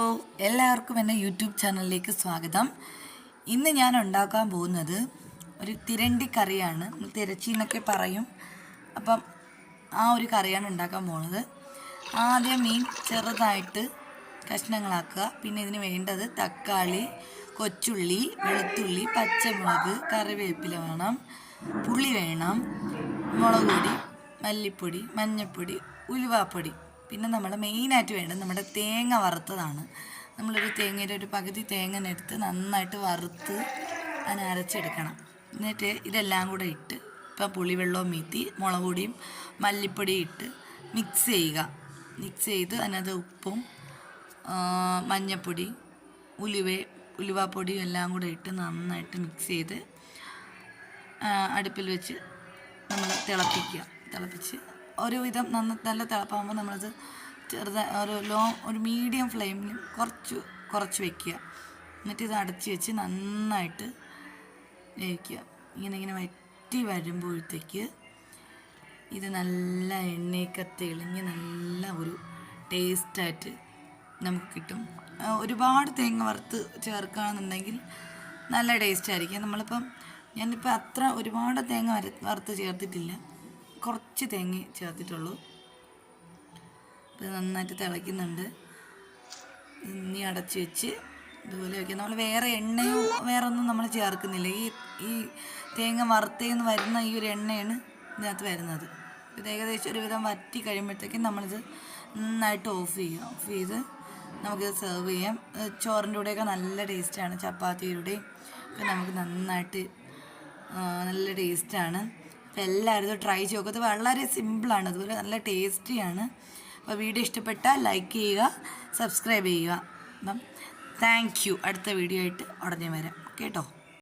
ഓ എല്ലാവർക്കും എന്റെ യൂട്യൂബ് ചാനലിലേക്ക് സ്വാഗതം. ഇന്ന് ഞാൻ ഉണ്ടാക്കാൻ പോകുന്നത് ഒരു തിരണ്ടി കറിയാണ്. തിരച്ചി എന്നൊക്കെ പറയും. അപ്പം ആ ഒരു കറിയാണ് ഉണ്ടാക്കാൻ പോകുന്നത്. ആദ്യം മീൻ ചെറുതായിട്ട് കഷ്ണങ്ങളാക്കുക. പിന്നെ ഇതിന് വേണ്ടത് തക്കാളി കൊച്ചുള്ളി വെളുത്തുള്ളി പച്ചമുളക് കറിവേപ്പില വേണം പുളി വേണം മുളക് പൊടി മല്ലിപ്പൊടി മഞ്ഞൾപ്പൊടി ഉലുവാപ്പൊടി. പിന്നെ നമ്മൾ മെയിനായിട്ട് വേണ്ടത് നമ്മുടെ തേങ്ങ വറുത്തതാണ്. നമ്മളൊരു തേങ്ങയുടെ ഒരു പകുതി തേങ്ങ എടുത്ത് നന്നായിട്ട് വറുത്ത് അതിനെ അരച്ചെടുക്കണം. എന്നിട്ട് ഇതെല്ലാം കൂടെ ഇട്ട് ഇപ്പം പുളിവെള്ളവും മീത്തി മുളക് പൊടിയും മല്ലിപ്പൊടിയും ഇട്ട് മിക്സ് ചെയ്യുക. മിക്സ് ചെയ്ത് അതിനകത്ത് ഉപ്പും മഞ്ഞപ്പൊടി ഉലുവ ഉലുവാപ്പൊടിയും എല്ലാം കൂടെ ഇട്ട് നന്നായിട്ട് മിക്സ് ചെയ്ത് അടുപ്പിൽ വെച്ച് നമ്മൾ തിളപ്പിക്കുക. തിളപ്പിച്ച് ഒരുവിധം നന്ന നല്ല തിളപ്പാകുമ്പോൾ നമ്മളത് ചെറുതായി ഒരു ലോ ഒരു മീഡിയം ഫ്ലെയിമിൽ കുറച്ച് കുറച്ച് വെക്കുക. എന്നിട്ട് ഇത് അടച്ച് വെച്ച് നന്നായിട്ട് വേവിക്കുക. ഇങ്ങനെ ഇങ്ങനെ വറ്റി വരുമ്പോഴത്തേക്ക് ഇത് നല്ല എണ്ണയൊക്കെ തെളിഞ്ഞ് നല്ല ഒരു ടേസ്റ്റായിട്ട് നമുക്ക് കിട്ടും. ഒരുപാട് തേങ്ങ വറുത്ത് ചേർക്കുകയാണെന്നുണ്ടെങ്കിൽ നല്ല ടേസ്റ്റ് ആയിരിക്കും നമ്മളിപ്പം ഞാനിപ്പോൾ അത്ര ഒരുപാട് തേങ്ങ വര വറുത്ത് ചേർത്തിട്ടില്ല. കുറച്ച് തേങ്ങ ചേർത്തിട്ടുള്ളൂ. ഇത് നന്നായിട്ട് തിളയ്ക്കുന്നുണ്ട്. ഇനി അടച്ച് വെച്ച് ഇതുപോലെ വയ്ക്കുക നമ്മൾ വേറെ എണ്ണയോ വേറെ ഒന്നും നമ്മൾ ചേർക്കുന്നില്ല. ഈ ഈ തേങ്ങ വറുത്തേന്ന് വരുന്ന ഈ ഒരു എണ്ണയാണ് ഇതിനകത്ത് വരുന്നത്. ഇത് ഏകദേശം ഒരുവിധം വറ്റി കഴിയുമ്പോഴത്തേക്കും നമ്മളിത് നന്നായിട്ട് ഓഫ് ചെയ്യുക ഓഫ് ചെയ്ത് നമുക്കിത് സെർവ് ചെയ്യാം. ചോറിന്റെ കൂടെയൊക്കെ നല്ല ടേസ്റ്റാണ്. ചപ്പാത്തിയുടെയും ഒക്കെ നമുക്ക് നന്നായിട്ട് നല്ല ടേസ്റ്റാണ്. അപ്പോൾ എല്ലാവരും ട്രൈ ചെയ്യുക ഇത് വളരെ സിമ്പിളാണ് അതുപോലെ നല്ല ടേസ്റ്റിയാണ് അപ്പോൾ വീഡിയോ ഇഷ്ടപ്പെട്ടാൽ ലൈക്ക് ചെയ്യുക സബ്സ്ക്രൈബ് ചെയ്യുക. അപ്പം താങ്ക് യു അടുത്ത വീഡിയോ ആയിട്ട് ഉടനെ വരാം. കേട്ടോ?